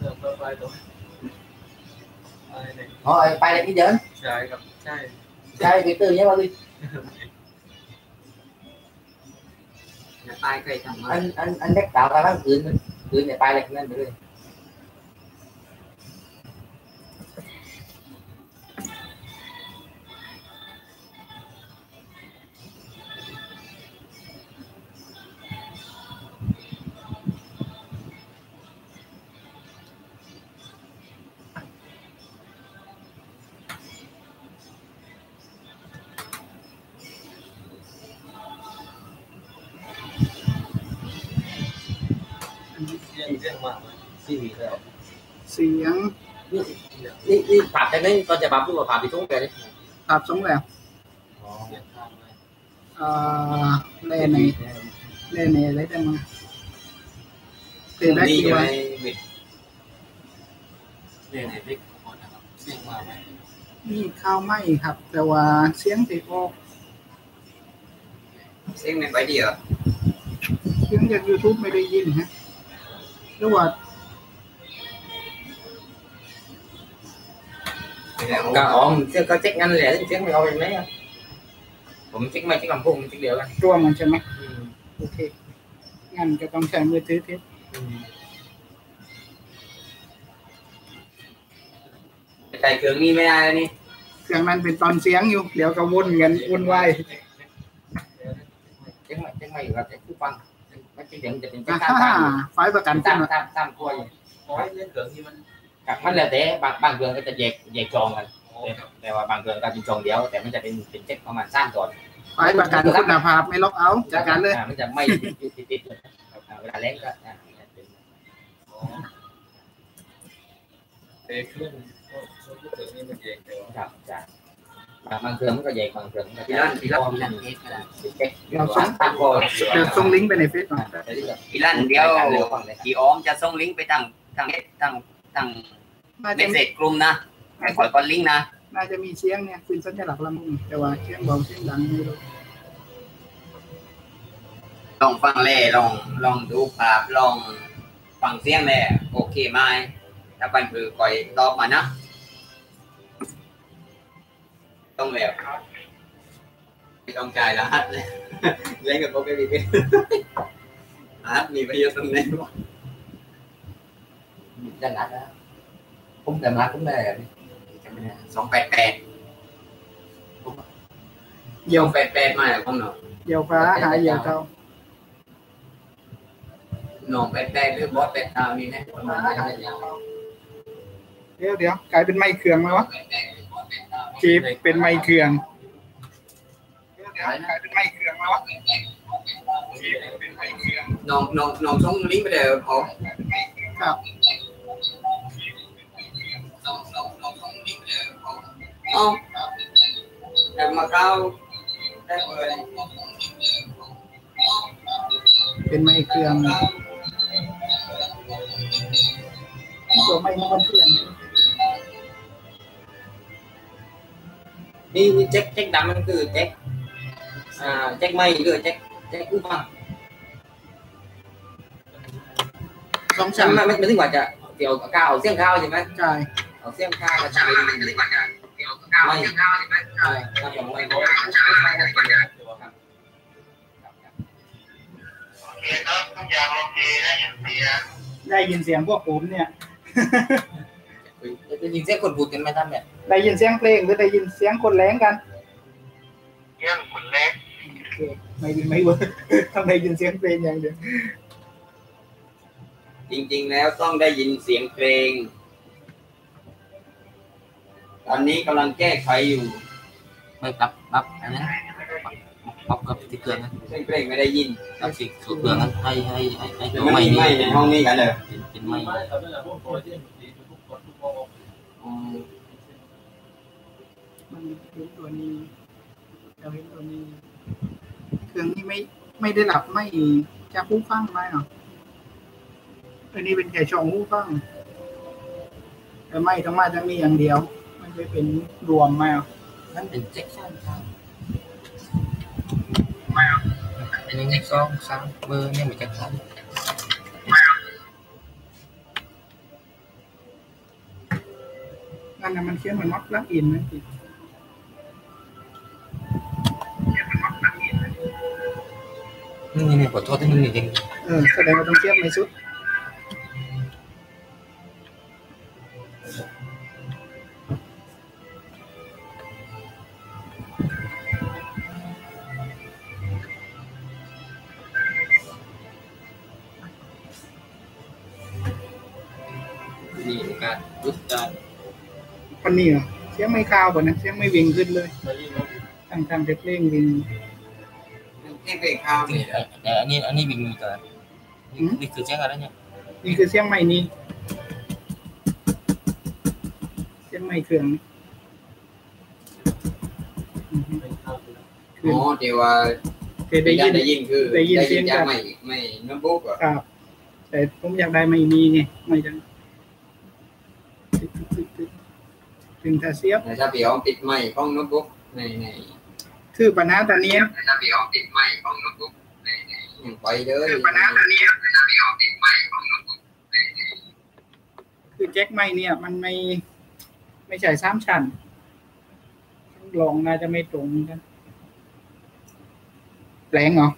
เติมเพิ่มไปตรงไปเลย rồi bay lại cái giỡn ใช่ครับใช่ sai cái từ nhé bao đi อย่าตายใครทำมา anh anh anh đắc tạo ra nó gửi gửi này bay lại lên được rồi เสียงเสียงมากเลยสี่แล้วเสียง đi đi phạm cái đấy con จะ phạm lúc mà phạm thì xuống về đi ตัดสงแล้วเสียงข้างเลยเอ่อเล่ในเล่ในอะไรได้มั้งเล่ได้ดีกี่อยู่วันในบิดเสียงไหนพลิกหมดนะครับเสียงมากไหมนี่ข้าวไหมครับ แต่ว่าเสียงติดออกเสียงในใบเดียวเสียงจาก YouTube ไม่ได้ยินฮะ หรือว่า cả ổn chứ có check nhanh lẻ check mày coi mấy ผมเช็คไม่เช็คลำโพงเช็คเดียวกันตัวมันใช่ไหมโอเคงั้นก็ต้องใช้มือถือเทสใส่เครื่องนี้ไม่ได้แล้วนี่เครื่องนั้นเป็นตอนเสียงอยู่ เดี๋ยวก็วนกันวนวายเช็คไม่เช็คไม่อยู่กับเช็คผู้ฟังไม่เช็คเดี๋ยวมันจะเป็นเช็อ่าคตามตามไฟล์ประกันตาขึ้นมมาตามตามตัวอยู่ขอให้เล่นเกิดที่มันกับมันแล้วแต่บางบางเรื่องก็จะแยกแยกจองกันโอ้ครับแต่ว่าบางเรื่องก็เป็นจองเดียว แต่มันจะเป็นเป็นเช็คประมาณสามก่อนไฟล์ประกันคุณภาพไม่ล็อกเอาท์จากกันเลยอ่ามันจะไม่ติดติดติดเลยอ่าเวลาเล่นก็อ่าเป็นอ๋อเตะขึ้นก็ช่วงที่ถึงนี่มันเองแต่ว่าครับจ้ะ บางเครื่องมันก็แยกบางเครื่องมันก็พี่ลั่นพี่ลั่นพี่ลั่นเทสกันเช็คเราสามตามก่อนเดี๋ยวส่งลิงก์ไปในเฟซก่อนพี่ลั่นเดี๋ยวพี่ออมจะส่งลิงก์ไปทางทางเอสทางทางเมสเซจกลุ่มนะให้กดกดลิงก์นะน่าจะมีเสียงเนี่ยคือสัญลักษณ์ลำมุงแต่ว่าเสียงเบาเสียงดังไม่รู้ลองฟังแล่ลองลองดูภาพลองฟังเสียงแล่โอเคไหมถ้าเปันคือคอยตอบมานะ ต้องแล้วไม่ต้องจ่ายรหัสเลยเล่นกับโปรแกรมอีกรหัสมีประโยชน์ตรงไหนวะ danh lạch đó cũng đầm lạch cũng đề สองแปดแปดเหยี่ยวแปดแปดมาแล้วผมเนาะเหยี่ยวฟ้าหาเหยี่ยวเท่าหน่องแปดแปดหรือบอสแปดเก้านี่นะประมาณนั้นเดี๋ยวเดี๋ยวกลายเป็นไม้เครื่องไหมวะ จีบเป็นไม้เครื่องเดี๋ยวเดี๋ยวกลายเป็นไม้เครื่องไหมวะจีบเป็นไม้เครื่องหน่องหน่องหน่องส่งลิงก์ไปเลยผมครับหน่องหน่องหน่องส่งลิงก์ไปเลยผมอ๋อเดี๋ยวมาเข้าได้เลยเป็นไม้เครื่องตัวไม้มันเครื่อง đi đi check check đắm มันคือ check อ่า check ไม่คือ check check ผู้ฟังสองใช่ชั้นไหมไม่ไม่ถึงว่าจะเกี่ยวกับข้าวเสี่ยงข้าวใช่ไหมจ่ายเอาเสี่ยงข้าวมาใช้ไม่ไม่ถ้าผมไม่รู้ได้ยินเสียงพวกผมเนี่ยจะ ยิงเสียงคนพูดกันไหมท่านเนี่ยได้ยินเสียงเพลงหรือได้ยินเสียงคนแรงกันเรื่องคนเล็กโอเคไม่ดีไม่เวิร์กต้องได้ยินเสียงเพลงอย่างเดียวจริง ๆ แล้วต้องได้ยินเสียงเพลง ตอนนี้กำลังแก้ไขอยู่ ไม่ปรับปรับอันนั้นปรับกับที่เครื่องนั้นเสียงเพลงไม่ได้ยินปรับที่เครื่องนั้นให้ให้ให้ให้แต่ตัวมันไม่มีนี่ไม่ในห้องนี้กันเลยเป็นเป็นไม่ ไม่เขาเนี่ยพวกตัวที่มันดีทุกคนทุกคน อืม มัน เห็นตัวนี้เราเห็นตัวนี้ เครื่องนี้ไม่ไม่ได้หลับไม่จะผู้ฟังไหมหรออันนี้เป็นแค่ช่องผู้ฟังแต่ไม่ต้องมาทั้งนี้อย่างเดียว มันจะเป็นรวมไหมอะนั่นเป็นเจ็คสองสามอันนี้เจ็คสองสามเบอร์เนี่ยมันจะทันมันน่ะมันเขียนเหมือนม็อดลักอินนะพี่ นี่นี่ขอโทษที่มันจริงเออแสดงว่าต้องเทียบในสุดมีโอกาสรู้สึกได้คนนี้เหรอเสียงไม่คาวกว่านะเสียงไม่วิ่งขึ้นเลยตอนนี้มันตั้งทำแต่เพลงวิ่ง นี่เป็นข้าวนี่แต่อันนี้อันนี้วิ่งมีก่อนนี่คือแจ้งอะไรเนี่ยนี่คือเสียงใหม่นี้เสียงใหม่เครื่องนี่อือฮึเป็นข้าวที่เครื่อ๋องอที่ว่าเคยได้ยินได้ยินคือได้ยินเสียงจากจากไม่ไม่โน้ตบุ๊กอะครับ แต่ผมอยากได้ไม่มีไงไม่จังตึ๊ดตึ๊ดตึ๊ดตึ๊ดถึงถ้าเสียบแต่ถ้าพี่อ๋อปิดไมค์ของโน้ตบุ๊กในใน คือปัญหาตอนนี้แต่ถ้าพี่อ๋อปิดไมค์ของโน้ตบุ๊กในในยังไปเลยคือปัญหาตอนนี้แต่ถ้าพี่อ๋อปิดไมค์ของโน้ตบุ๊กคือแจ็คไม่เนี่ย มันไม่ไม่ใช่สามชั้นลองน่าจะไม่ตรงกันแรงเหรอ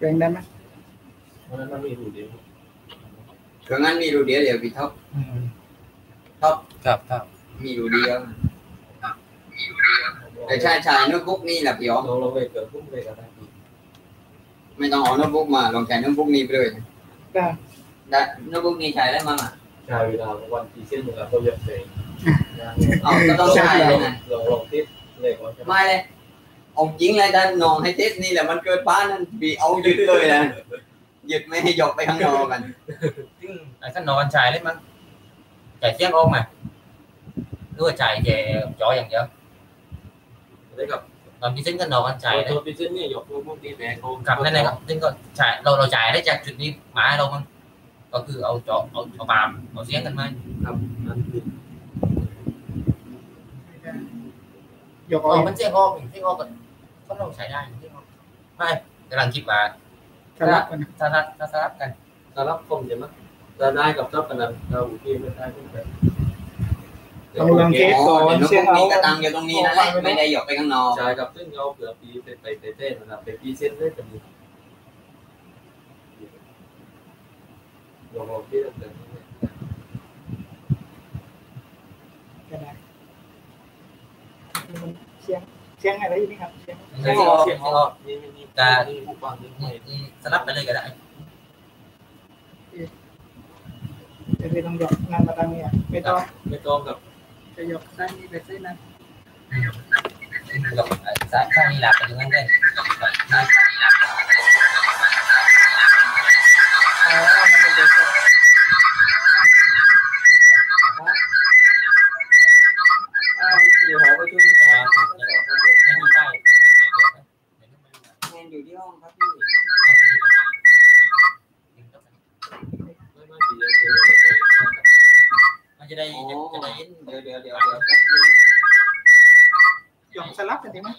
แรงได้ไหมเพราะฉะนั้นมันมีอยู่เดียวเพราะงั้นมีรูเดียวเดี๋ยวพี่ท็อปครับครับมีรูเดียว แต่ใช่ใช่โน้ตบุ๊กนี่แหละพี่อ๋อเราเราไปเกิดพุ่งไปกันได้ดีไม่ต้องเอาโน้ตบุ๊กมาลองใช้โน้ตบุ๊กนี้ไปเลยได้ได้โน้ตบุ๊กนี้ใช้ได้มั้งอะใช้เวลาวันที่เส้นเหมือนเราเยอะเลยเอาก็ต้องใช้เลยนะลองลองติดเลยว่าไม่เลยเอาจริงเลยด้านนองให้เทสนี่แหละมันเกิดป้านั่นบีเอายึดเลยนะยึดไม่ให้ยกไปข้างนอกกันซึ่งไอ้ขั้นนอนชายเล็กมั้งจ่ายเสียงออกมาหรือว่าจ่ายแค่จออย่างเดียว ได้กับตอนที่เส้นขั้นนอนชายตัวพิซซ่าเนี่ยยกมือพุ่งตีแม่เขากลับนั่นเลยครับซึ่งก็จ่ายเราเราจ่ายได้จากจุดนี้มาให้เรามั้งก็คือเอาจอเอาเอาปาล์มเอาเสียงกันไหมครับนั่นคือยกอ๋เอาอมันเสียงออกเสียงออกกันก็เราใช้ได้เสียงออกไม่กำลังคิดว่าสลับกันนะถ้าถ้าถ้าสลับกันสารับคมใช่ไหมจะได้กับเจ้าปนันเราที่ไม่ได้ทุกแบบลองลอง เทสอ๋ก่ออนเดี๋ยวโน้ตเสียงบุ๊กเอานี้ก็ตั้งอยู่ตรงนี้นั่นแหละไม่ได้ยกไปข้างนอกใช่กับซึ่งเราเผื่อปีไปไปไปเต้นนะครับไปปีเส้นได้จะมีลองลองที่เราเกิดก็ได้เสียงเสียงอะไรอยู่นี่ครับเสียงเสียงออกเสียงออกนี่นี่นี่นี่ผู้ฟังนี่นี่ไม่นี่สลับไปเลยก็ได้จะไปต้องยกนั่นมาทางนี้อะไม่ต้องไม่ต้องกับจะยกซ้ายนี่ไปซ้ายนั้นกับสายข้างนี้หลักไปตรงนั้นได้อ๋อมันเป็นเสียงอ้าวเดี๋ยวหอประชุมไม่มีใต้แทนอยู่ที่ห้องครับพี่ไม่ไม่ดีเลยคือไม่ใช่มันจะได้อ๋อจะได้ยินเดี๋ยวเดี๋ยวเดี๋ยวเดี๋ยวแป๊บนึงยกสลับ กันดีไหมตอนกับข้า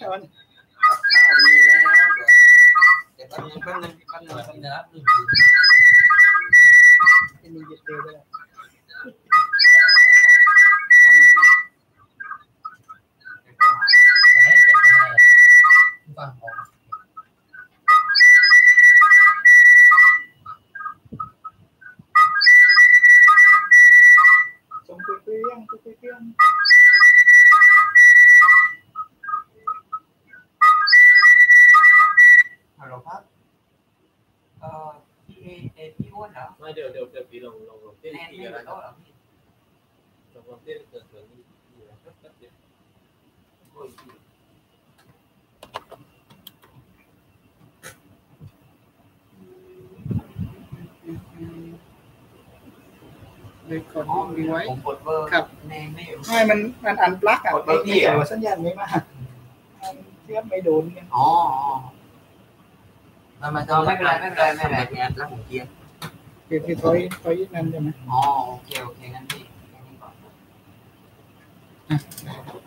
วมีแล้วเดี๋ยวเดี๋ยวแป๊บนึงแป๊บนึง ไม่เดี๋ยวเดี๋ยวเดี๋ยวพี่ลองลองลองเต้นแนนทีไม่อกันยู่นะคโต๊ะรับเหรอพี่ลองเต้นเกิดเกิดนี่นี่นะแป๊บเดียวโอ้ยเลยกดดีไว้ผมกดเบอร์ครับแนนไม่อยู่ไม่มันมันอันปลั๊กอะกดเบอไม่ร์พี่ไม่เหรอแต่ว่าสัญญาณไม่มากมันเทียบไม่โดนกันอ๋ออ๋อมามาเอาไม่เป็นไรไม่เป็นไรไม่เป็นไรงานแล้วผมเคลียร์ คือคือถอยถอยนั่นใช่ไหมอ๋อโอเคโอเคงั้นพี่แค่นี้ก่อน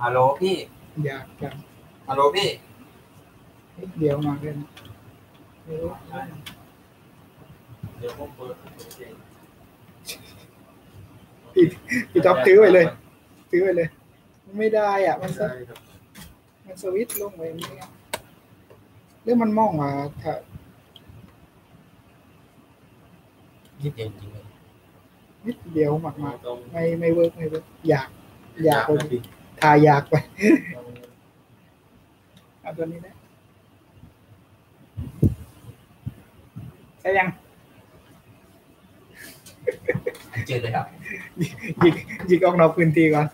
ฮัลโหลพี่ อยากจะฮัลโหลพี่นิดเดียวมาเลยนะไม่รู้เดี๋ยวผมเปิดพี่ท็อปถือไว้เลย ถือไว้เลย ไม่ได้อะ มันสใช่ครับมันสวิตช์ลงไปไม่ได้หรือมันมองว่าถ้า คิดเองจริงเลยนิดเดียวมากตรงๆไม่ไม่เวิร์กไม่เวิร์กอยาก อยากนะพี่ทายอยากไปเอาตัวนี้นะใช่ยังเจอเลยครับหยิกหยิกออกนอกพื้นที่ก่อน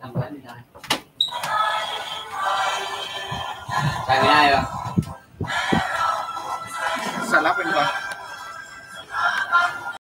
ทำได้ไม่ได้ใช่ไม่ได้หรอ